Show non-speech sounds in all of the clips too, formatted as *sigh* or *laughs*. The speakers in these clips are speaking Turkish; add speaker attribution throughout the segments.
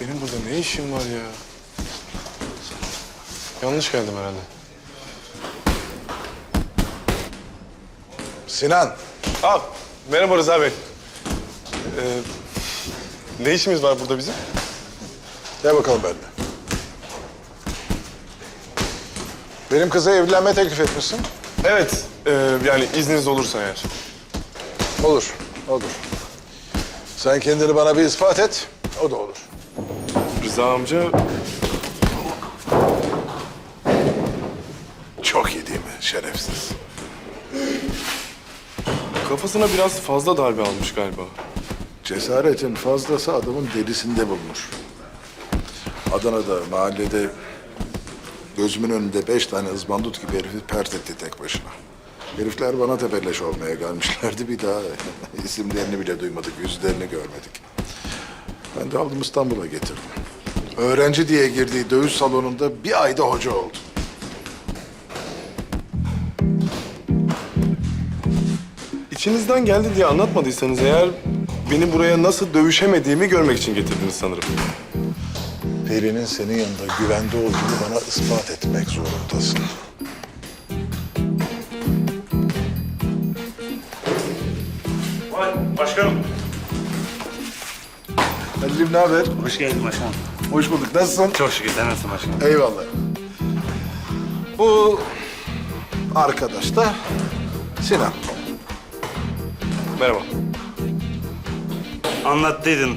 Speaker 1: Benim burada ne işim var ya? Yanlış geldim herhalde.
Speaker 2: Sinan,
Speaker 1: Aa, merhaba Rıza Bey. Ee, ne işimiz var burada bizim?
Speaker 2: gel bakalım benimle. Benim kıza evlenme teklif etmişsin.
Speaker 1: Evet, e, yani izniniz olursa eğer.
Speaker 2: Olur, olur. Sen kendini bana bir ispat et, o da olur.
Speaker 1: Rıza amca
Speaker 2: Çok iyi değil mi şerefsiz?
Speaker 1: kafasına biraz fazla darbe almış galiba.
Speaker 2: Cesaretin fazlası adamın derisinde bulunur. Adana'da, mahallede gözümün önünde beş tane ızbandut gibi herifi pert etti tek başına. Herifler bana tebelleş olmaya gelmişlerdi. Bir daha *laughs* isimlerini bile duymadık, yüzlerini görmedik. Ben de aldım İstanbul'a getirdim. Öğrenci diye girdiği dövüş salonunda bir ayda hoca oldu.
Speaker 1: İçinizden geldi diye anlatmadıysanız eğer beni buraya nasıl dövüşemediğimi görmek için getirdiniz sanırım.
Speaker 2: Peri'nin senin yanında güvende olduğunu bana ispat etmek zorundasın.
Speaker 3: Vay başkanım.
Speaker 2: Halil'im ne haber?
Speaker 3: Hoş geldin başkanım.
Speaker 2: Hoş bulduk. Nasılsın?
Speaker 3: Çok şükür sen nasılsın başkanım?
Speaker 2: Eyvallah. Bu arkadaş da Sinan.
Speaker 1: Merhaba.
Speaker 3: Anlattıydın.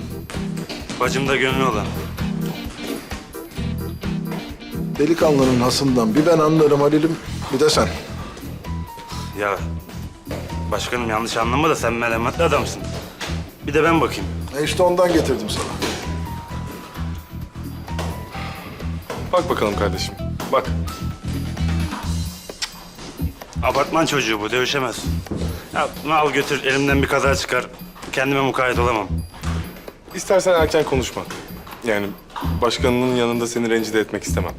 Speaker 3: Bacım da gönlü olan.
Speaker 2: Delikanlının hasından bir ben anlarım Halil'im, bir de sen.
Speaker 3: Ya başkanım yanlış anlama da sen merhametli adamsın. Bir de ben bakayım.
Speaker 2: E işte ondan getirdim sana.
Speaker 1: Bak bakalım kardeşim. Bak.
Speaker 3: Apartman çocuğu bu dövüşemez. Ya bunu al götür elimden bir kaza çıkar. Kendime mukayyet olamam.
Speaker 1: İstersen erken konuşma. Yani başkanının yanında seni rencide etmek istemem.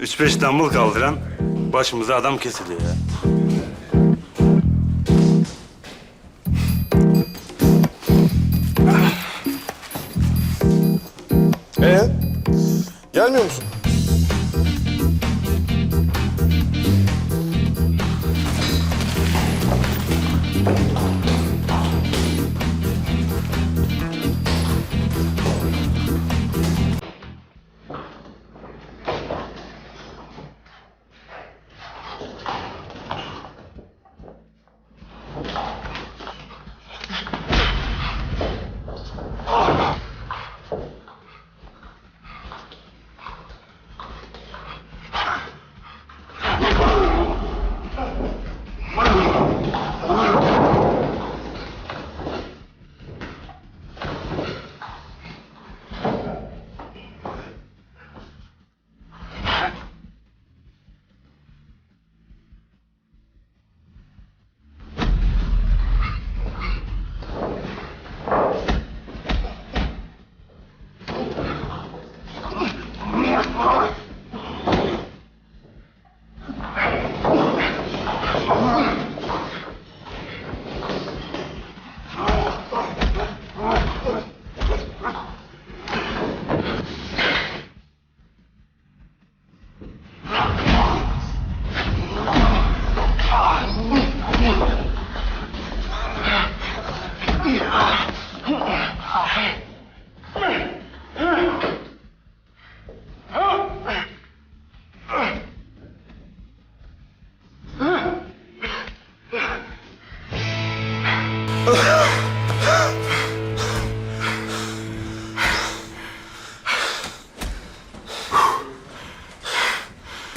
Speaker 3: Üç beş dambıl kaldıran başımıza adam kesiliyor ya.
Speaker 1: Ee? Gelmiyor musun?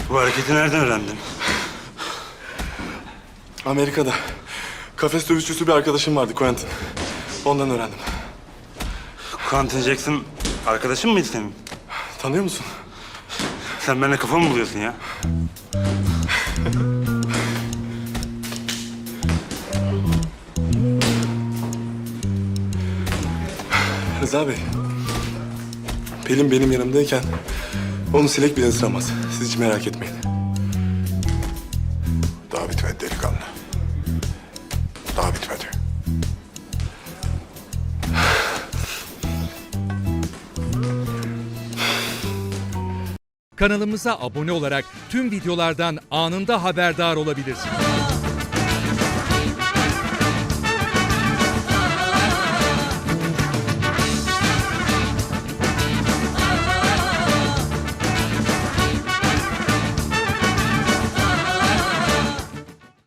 Speaker 3: Bu hareketi nereden öğrendin?
Speaker 1: Amerika'da. Kafes dövüşçüsü bir arkadaşım vardı Quentin. Ondan öğrendim.
Speaker 3: Quentin Jackson arkadaşın mıydı senin?
Speaker 1: Tanıyor musun?
Speaker 3: Sen benimle kafa mı buluyorsun ya?
Speaker 1: Rıza Bey. Pelin benim yanımdayken onu silek bile ısıramaz. Siz hiç merak etmeyin
Speaker 2: delikanlı. Daha bitmedi.
Speaker 4: Kanalımıza abone olarak tüm videolardan anında haberdar olabilirsiniz.